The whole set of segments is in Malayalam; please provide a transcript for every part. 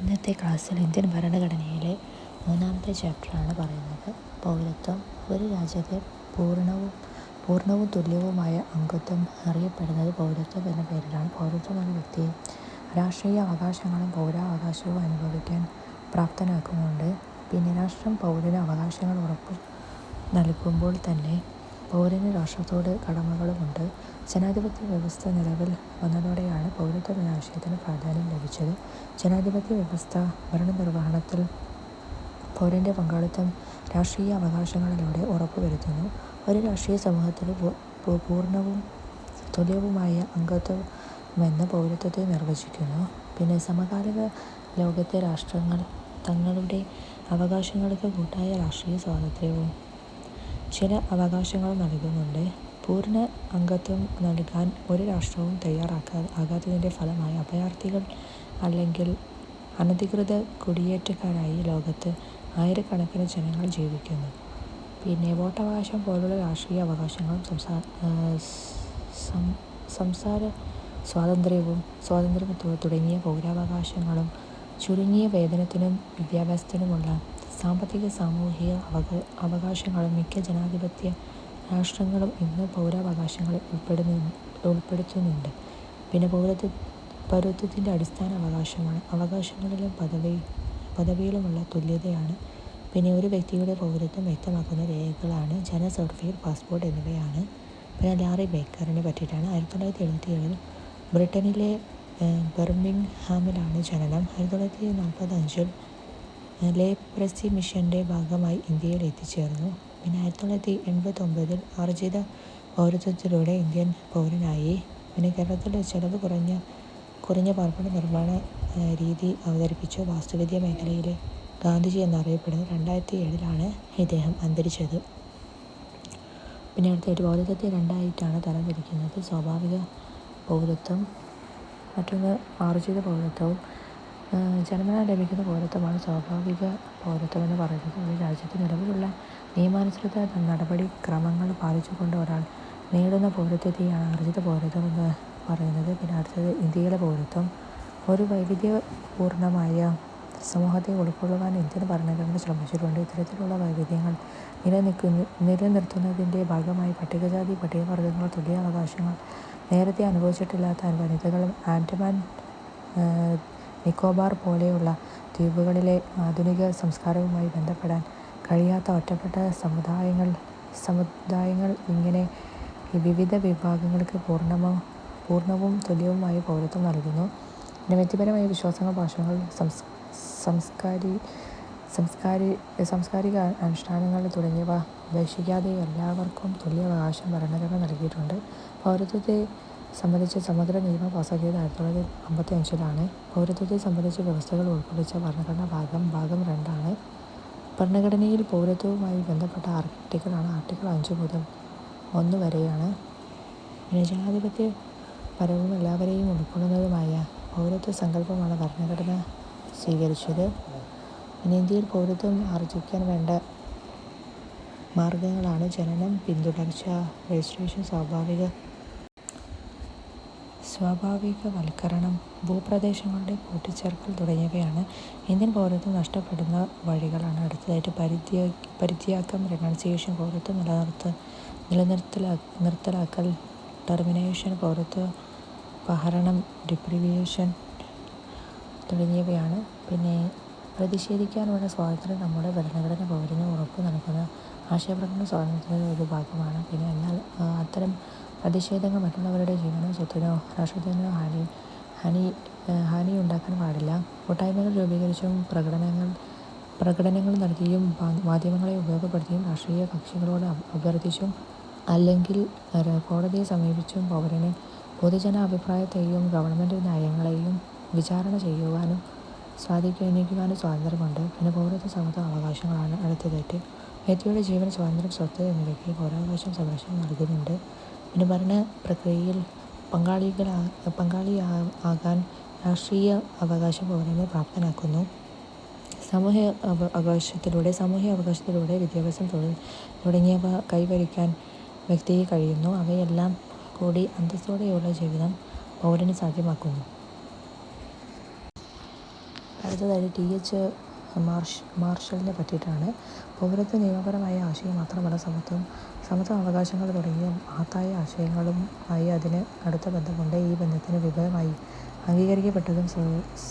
ഇന്നത്തെ ക്ലാസ്സിൽ ഇന്ത്യൻ ഭരണഘടനയിലെ മൂന്നാമത്തെ ചാപ്റ്ററാണ് പറയുന്നത്. പൗരത്വം ഒരു രാജ്യത്തെ പൂർണവും പൂർണവും തുല്യവുമായ അംഗത്വം അറിയപ്പെടുന്നത് പൗരത്വം എന്ന പേരിലാണ്. പൗരത്വം എന്ന വ്യക്തിയെ രാഷ്ട്രീയ അവകാശങ്ങളും പൗരാവകാശവും അനുഭവിക്കാൻ പ്രാപ്തനാക്കുന്നുണ്ട്. പിന്നെ രാഷ്ട്രം പൗരന് അവകാശങ്ങൾ ഉറപ്പ് നൽകുമ്പോൾ തന്നെ പൗരന് രാഷ്ട്രത്തോട് കടമകളുമുണ്ട്. ജനാധിപത്യ വ്യവസ്ഥ നിലവിൽ വന്നതോടെയാണ് പൗരത്വ ദിനാശയത്തിന് പ്രാധാന്യം ലഭിച്ചത്. ജനാധിപത്യ വ്യവസ്ഥ ഭരണനിർവഹണത്തിൽ പൗരന്റെ പങ്കാളിത്തം രാഷ്ട്രീയ അവകാശങ്ങളിലൂടെ ഉറപ്പുവരുത്തുന്നു. ഒരു രാഷ്ട്രീയ സമൂഹത്തിൽ പൂർണവും തുല്യവുമായ അംഗത്വമെന്ന് പൗരത്വത്തെ നിർവചിക്കുന്നു. പിന്നെ സമകാലിക ലോകത്തെ രാഷ്ട്രങ്ങൾ തങ്ങളുടെ അവകാശങ്ങൾക്ക് കൂട്ടായ രാഷ്ട്രീയ സ്വാതന്ത്ര്യവും ചില അവകാശങ്ങൾ നൽകുന്നുണ്ട്. പൂർണ അംഗത്വം നൽകാൻ ഒരു രാഷ്ട്രവും തയ്യാറാക്കാ ആകാത്തതിന്റെ ഫലമായി അഭയാർത്ഥികൾ അല്ലെങ്കിൽ അനധികൃത കുടിയേറ്റക്കാരായി ലോകത്ത് ആയിരക്കണക്കിന് ജനങ്ങൾ ജീവിക്കുന്നു. പിന്നെ വോട്ടവകാശം പോലുള്ള രാഷ്ട്രീയ അവകാശങ്ങളും സംസാ സംസാര സ്വാതന്ത്ര്യവും സ്വാതന്ത്ര്യം തുടങ്ങിയ പൗരാവകാശങ്ങളും ചുരുങ്ങിയ വേതനത്തിനും വിദ്യാഭ്യാസത്തിനുമുള്ള സാമ്പത്തിക സാമൂഹിക അവക അവകാശങ്ങളും മിക്ക ജനാധിപത്യ രാഷ്ട്രങ്ങളും ഇന്ന് പൗരാവകാശങ്ങളിൽ ഉൾപ്പെടുത്തുന്നുണ്ട്. പിന്നെ പൗരത്വ പൗരത്വത്തിന്റെ അടിസ്ഥാന അവകാശമാണ്. അവകാശങ്ങളിലും പദവി പദവിയിലുമുള്ള തുല്യതയാണ്. പിന്നെ ഒരു വ്യക്തിയുടെ പൗരത്വം വ്യക്തമാക്കുന്ന രേഖകളാണ്. ജന സർട്ടിഫിക്കറ്റ് പാസ്പോർട്ട് എന്നിവയാണ്. പിന്നെ ലാറി ബേക്കറിനെ പറ്റിയിട്ടാണ്. ആയിരത്തി തൊള്ളായിരത്തി എഴുപത്തി ഏഴിൽ ബ്രിട്ടനിലെ ബർമിംഗ്ഹാമിലാണ് ജനനം. ആയിരത്തി തൊള്ളായിരത്തി നാൽപ്പത്തി അഞ്ചിൽ ലേപ്രസി മിഷന്റെ ഭാഗമായി ഇന്ത്യയിൽ എത്തിച്ചേർന്നു. പിന്നെ ആയിരത്തി തൊള്ളായിരത്തി എൺപത്തൊമ്പതിൽ ആർജിത പൗരത്വത്തിലൂടെ ഇന്ത്യൻ പൗരനായി. പിന്നെ കേരളത്തിൽ ചെലവ് കുറഞ്ഞ കുറഞ്ഞ പാർപ്പിട നിർമ്മാണ രീതി അവതരിപ്പിച്ചു. വാസ്തുവിദ്യ മേഖലയിലെ ഗാന്ധിജി എന്നറിയപ്പെടുന്ന രണ്ടായിരത്തി ഏഴിലാണ് ഇദ്ദേഹം അന്തരിച്ചത്. പിന്നെ അടുത്തായിട്ട് പൗരത്വത്തെ രണ്ടായിട്ടാണ് തരംതിരിക്കുന്നത്. സ്വാഭാവിക പൗരത്വം മറ്റൊന്ന് ആർജിത പൗരത്വവും ജന്മനാ ലഭിക്കുന്ന പൗരത്വമാണ് സ്വാഭാവിക പൗരത്വം എന്ന് പറയുന്നത്. ഒരു രാജ്യത്ത് നിലവിലുള്ള നിയമാനുസൃത നടപടിക്രമങ്ങൾ പാലിച്ചുകൊണ്ട് ഒരാൾ നേടുന്ന പൗരത്വത്തെയാണ് അർജിത പൗരത്വം എന്ന് പറയുന്നത്. പിന്നെ അടുത്തത് ഇന്ത്യയിലെ പൗരത്വം. ഒരു വൈവിധ്യപൂർണമായ സമൂഹത്തെ ഉൾക്കൊള്ളുവാൻ ഇന്ത്യൻ ഭരണഘടന ശ്രമിച്ചിട്ടുണ്ട്. ഇത്തരത്തിലുള്ള വൈവിധ്യങ്ങൾ നിലനിൽക്കുന്നു നിലനിർത്തുന്നതിന്റെ ഭാഗമായി പട്ടികജാതി പട്ടികവർഗങ്ങൾ തുല്യ അവകാശങ്ങൾ നേരത്തെ അനുഭവിച്ചിട്ടില്ലാത്ത വനിതകളും ആൻഡമാൻ നിക്കോബാർ പോലെയുള്ള ദ്വീപുകളിലെ ആധുനിക സംസ്കാരവുമായി ബന്ധപ്പെടാൻ കഴിയാത്ത ഒറ്റപ്പെട്ട സമുദായങ്ങൾ സമുദായങ്ങൾ ഇങ്ങനെ വിവിധ വിഭാഗങ്ങൾക്ക് പൂർണമോ പൂർണവും തുല്യവുമായ പൗരത്വം നൽകുന്നു. പിന്നെ വ്യക്തിപരമായ വിശ്വാസങ്ങൾ ഭാഷകൾ സംസ് സംസ്കാരി സംസ്കാരി സാംസ്കാരിക അനുഷ്ഠാനങ്ങൾ തുടങ്ങിയവ ഉപേക്ഷിക്കാതെ എല്ലാവർക്കും തുല്യ അവകാശം ഭരണഘടന നൽകിയിട്ടുണ്ട്. പൗരത്വത്തെ സംബന്ധിച്ച് സമഗ്ര നിയമം പാസാക്കിയത് ആയിരത്തി തൊള്ളായിരത്തി അമ്പത്തി അഞ്ചിലാണ് പൗരത്വത്തെ സംബന്ധിച്ച വ്യവസ്ഥകൾ ഉൾക്കൊള്ളിച്ച ഭരണഘടനാ ഭാഗം ഭാഗം രണ്ടാണ്. ഭരണഘടനയിൽ പൗരത്വവുമായി ബന്ധപ്പെട്ട ആർട്ടിക്കിളാണ് ആർട്ടിക്കിൾ അഞ്ച് മുതൽ ഒന്ന് വരെയാണ്. ജനാധിപത്യ പരവും എല്ലാവരെയും ഉൾക്കൊള്ളുന്നതുമായ പൗരത്വ സങ്കല്പമാണ് ഭരണഘടന സ്വീകരിച്ചത്. ഇന്ത്യയിൽ പൗരത്വം ആർജിക്കാൻ വേണ്ട മാർഗങ്ങളാണ് ജനനം പിന്തുടർച്ച രജിസ്ട്രേഷൻ സ്വാഭാവിക സ്വാഭാവികവൽക്കരണം ഭൂപ്രദേശങ്ങളുടെ കൂട്ടിച്ചേർക്കൽ തുടങ്ങിയവയാണ് ഇന്ത്യൻ പൗരത്വം നഷ്ടപ്പെടുന്ന വഴികളാണ് അടുത്തതായിട്ട് പരിത്യാ പരിത്യാഗം റെനൗൺസിയേഷൻ പൗരത്വം നിലനിർത്ത നിലനിർത്തലാ നിർത്തലാക്കൽ ടെർമിനേഷൻ പൗരത്വ പഹരണം ഡിപ്രിവിയേഷൻ തുടങ്ങിയവയാണ്. പിന്നെ പ്രതിഷേധിക്കാനുള്ള സ്വാതന്ത്ര്യം നമ്മുടെ ഭരണഘടന പൗരന് ഉറപ്പ് നൽകുന്ന ആശയപ്രകടന സ്വാതന്ത്ര്യത്തിന്റെ ഒരു ഭാഗമാണ്. പിന്നെ എന്നാൽ അത്തരം പ്രതിഷേധങ്ങൾ മറ്റുള്ളവരുടെ ജീവനോ സ്വത്തിനോ രാഷ്ട്രത്തിനോ ഹാനി ഹാനി ഹാനിയുണ്ടാക്കാൻ പാടില്ല. കൂട്ടായ്മകൾ രൂപീകരിച്ചും പ്രകടനങ്ങൾ പ്രകടനങ്ങൾ നടത്തിയും മാധ്യമങ്ങളെ ഉപയോഗപ്പെടുത്തിയും രാഷ്ട്രീയ കക്ഷികളോട് അഭ്യർത്ഥിച്ചും അല്ലെങ്കിൽ കോടതിയെ സമീപിച്ചും പൗരനെ പൊതുജന അഭിപ്രായത്തെയും ഗവൺമെന്റ് നയങ്ങളെയും വിചാരണ ചെയ്യുവാനും സ്വാധീനിക്കുവാനും സ്വാതന്ത്ര്യമുണ്ട്. പിന്നെ പൗരത്വ സമത്വ അവകാശങ്ങളാണ് അടുത്തതായിട്ട്. വ്യക്തിയുടെ ജീവൻ സ്വാതന്ത്ര്യം സ്വത്ത് എന്നിവയ്ക്ക് പൗരാവകാശം സംരക്ഷണം നൽകുന്നുണ്ട്. പിന്നെ ഭരണ പ്രക്രിയയിൽ പങ്കാളികളാ പങ്കാളിയാകാൻ രാഷ്ട്രീയ അവകാശം പൗരനെ പ്രാപ്തനാക്കുന്നു. സാമൂഹ്യ അവകാശത്തിലൂടെ സാമൂഹ്യ അവകാശത്തിലൂടെ വിദ്യാഭ്യാസം തൊഴിൽ തുടങ്ങിയവ കൈവരിക്കാൻ വ്യക്തിക്ക് കഴിയുന്നു. അവയെല്ലാം കൂടി അന്തസ്സോടെയുള്ള ജീവിതം പൗരന് സാധ്യമാക്കുന്നു. അടുത്തതായി ടി. എച്ച്. മാർഷ് മാർഷലിനെ പറ്റിയിട്ടാണ്. പൗരത്വ നിയമപരമായ ആശയം മാത്രമല്ല സമത്വം സമത്വ അവകാശങ്ങൾ തുടങ്ങിയ മഹത്തായ ആശയങ്ങളുമായി അതിന് അടുത്ത ബന്ധമുണ്ട്. ഈ ബന്ധത്തിന് വിപുലമായി അംഗീകരിക്കപ്പെട്ടതും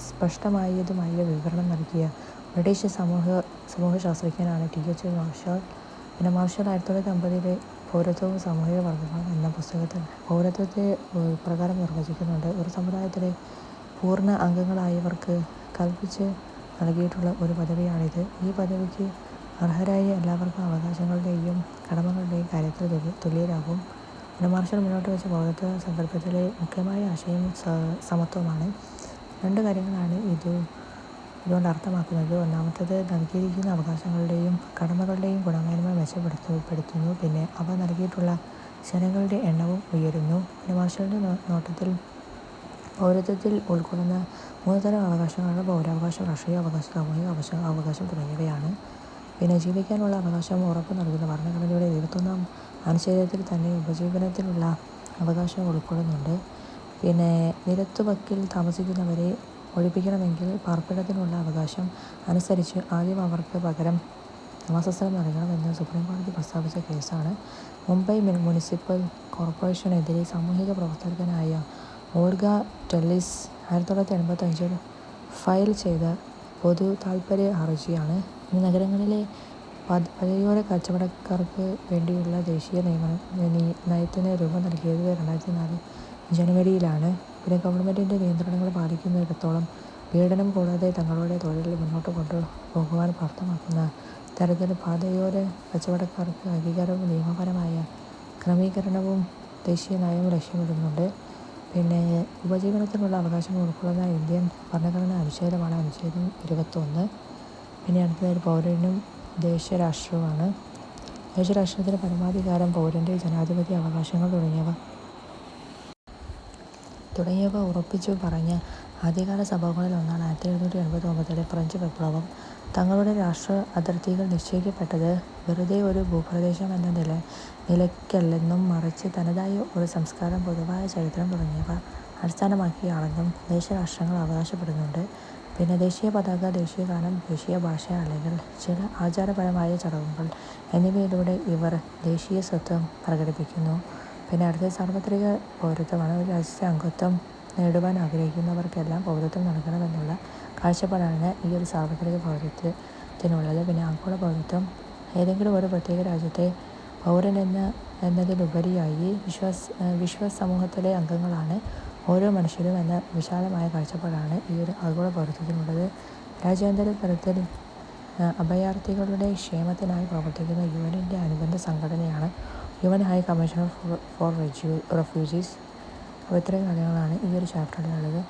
സ്പഷ്ടമായതുമായ വിവരണം നൽകിയ ബ്രിട്ടീഷ് സമൂഹ സമൂഹശാസ്ത്രജ്ഞനാണ് ടി എച്ച് മാർഷൽ പിന്നെ മാർഷൽ ആയിരത്തി തൊള്ളായിരത്തി അമ്പതിലെ പൗരത്വവും സാമൂഹിക വർഗങ്ങളും എന്ന പുസ്തകത്തിൽ പൗരത്വത്തെ പ്രകാരം നിർവചിക്കുന്നുണ്ട്. ഒരു സമുദായത്തിലെ പൂർണ അംഗങ്ങളായവർക്ക് കൽപ്പിച്ച് നൽകിയിട്ടുള്ള ഒരു പദവിയാണിത്. ഈ പദവിക്ക് അർഹരായ എല്ലാവർക്കും അവകാശങ്ങളുടെയും കടമകളുടെയും കാര്യത്തിൽ തുല്യരാകും. മാർഷൽ മുന്നോട്ട് വെച്ച ബോധത്ത് സന്ദർഭത്തിലെ മുഖ്യമായ ആശയം സമത്വമാണ്. രണ്ട് കാര്യങ്ങളാണ് ഇത് ഇതുകൊണ്ട് അർത്ഥമാക്കുന്നത്. ഒന്നാമത്തേത് നൽകിയിരിക്കുന്ന അവകാശങ്ങളുടെയും കടമകളുടെയും ഗുണമേന്മ മെച്ചപ്പെടുത്തപ്പെടുത്തുന്നു. പിന്നെ അവ നൽകിയിട്ടുള്ള ജനങ്ങളുടെ എണ്ണവും ഉയരുന്നു. മാർഷലിന്റെ നോട്ടത്തിൽ പൗരത്വത്തിൽ ഉൾക്കൊള്ളുന്ന മൂന്ന് തരം അവകാശങ്ങളാണ് പൗരാവകാശം രാഷ്ട്രീയ അവകാശം സാമൂഹിക അവകാശം അവകാശം തുടങ്ങിയവയാണ്. പിന്നെ ജീവിക്കാനുള്ള അവകാശം ഉറപ്പു നൽകുന്ന ഭരണഘടനയുടെ ഇരുപത്തൊന്നാം അനുച്ഛേദത്തിൽ തന്നെ ഉപജീവനത്തിനുള്ള അവകാശം ഉൾക്കൊള്ളുന്നുണ്ട്. പിന്നെ നിരത്തുവക്കിൽ താമസിക്കുന്നവരെ ഒഴിപ്പിക്കണമെങ്കിൽ പാർപ്പിടത്തിനുള്ള അവകാശം അനുസരിച്ച് ആദ്യം അവർക്ക് പകരം വാസസ്ഥലം നൽകണമെന്ന് സുപ്രീംകോടതി പ്രസ്താവിച്ച കേസാണ്. മുംബൈ മുനിസിപ്പൽ കോർപ്പറേഷനെതിരെ സാമൂഹിക പ്രവർത്തകനായ ഓർഗ ടെല്ലിസ് ആയിരത്തി തൊള്ളായിരത്തി എൺപത്തഞ്ചിൽ ഫയൽ ചെയ്ത പൊതു താൽപ്പര്യ ഹർജിയാണ് നഗരങ്ങളിലെ പതിയോര കച്ചവടക്കാർക്ക് വേണ്ടിയുള്ള ദേശീയ നയത്തിന് രൂപം നൽകിയത് രണ്ടായിരത്തി നാല് ജനുവരിയിലാണ്. പിന്നെ ഗവൺമെന്റിന്റെ നിയന്ത്രണങ്ങൾ പാലിക്കുന്നിടത്തോളം പീഡനം കൂടാതെ തങ്ങളുടെ തൊഴിൽ മുന്നോട്ട് കൊണ്ടു പോകുവാൻ പ്രാപ്തമാക്കുന്ന തരത്തിൽ പാതയോര കച്ചവടക്കാർക്ക് അംഗീകാരവും നിയമപരമായ ക്രമീകരണവും ദേശീയ നയം ലക്ഷ്യമിടുന്നുണ്ട്. പിന്നെ ഉപജീവനത്തിനുള്ള അവകാശം ഉൾക്കൊള്ളുന്ന ഇന്ത്യൻ ഭരണഘടനാ അനുച്ഛേദമാണ് അനുച്ഛേദം ഇരുപത്തൊന്ന്. പിന്നെ അടുത്തതായി പൗരനും ദേശരാഷ്ട്രവുമാണ്. ദേശരാഷ്ട്രത്തിന്റെ പരമാധികാരം പൗരന്റെ ജനാധിപത്യ അവകാശങ്ങൾ തുടങ്ങിയവ തുടങ്ങിയവ ഉറപ്പിച്ചു പറഞ്ഞ ആദ്യകാല സംഭവങ്ങളിൽ ഒന്നാണ് ആയിരത്തി എഴുന്നൂറ്റി എൺപത്തി ഒമ്പതിലെ ഫ്രഞ്ച് വിപ്ലവം. തങ്ങളുടെ രാഷ്ട്ര അതിർത്തികൾ നിശ്ചയിക്കപ്പെട്ടത് വെറുതെ ഒരു ഭൂപ്രദേശം എന്ന നില നിലയ്ക്കല്ലെന്നും മറിച്ച് തനതായ ഒരു സംസ്കാരം പൊതുവായ ചരിത്രം തുടങ്ങിയവ അടിസ്ഥാനമാക്കിയാണെന്നും ദേശരാഷ്ട്രങ്ങൾ അവകാശപ്പെടുന്നുണ്ട്. പിന്നെ ദേശീയ പതാക ദേശീയ ഗാനം ദേശീയ ഭാഷ അല്ലെങ്കിൽ ചില ആചാരപരമായ ചടങ്ങുകൾ എന്നിവയിലൂടെ ഇവർ ദേശീയ സ്വത്വം പ്രകടിപ്പിക്കുന്നു. പിന്നെ അടുത്ത സാർവത്രിക പൗരത്വമാണ്. ഒരു രാജ്യത്തെ അംഗത്വം നേടുവാൻ ആഗ്രഹിക്കുന്നവർക്കെല്ലാം പൗരത്വം നൽകണമെന്നുള്ള കാഴ്ചപ്പാടാണ് ഈ ഒരു സാർവത്രിക പൗരത്വത്തിനുള്ളത്. പിന്നെ ആഗോള പൗരത്വം ഏതെങ്കിലും ഒരു പ്രത്യേക രാജ്യത്തെ പൗരൻ എന്ന എന്നതിലുപരിയായി വിശ്വാസ വിശ്വസമൂഹത്തിലെ അംഗങ്ങളാണ് ഓരോ മനുഷ്യരും എന്ന വിശാലമായ കാഴ്ചപ്പാടാണ് ഈ ഒരു ആഗോള പൗരത്വത്തിനുള്ളത്. രാജ്യാന്തര തലത്തിൽ അഭയാർത്ഥികളുടെ ക്ഷേമത്തിനായി പ്രവർത്തിക്കുന്ന യു എന്റെ അനുബന്ധ സംഘടനയാണ് U N high commissioner for refugees. അപ്പോൾ ഇത്രയും കാര്യങ്ങളാണ് ഈ ഒരു ചാപ്റ്ററിലുള്ളത്.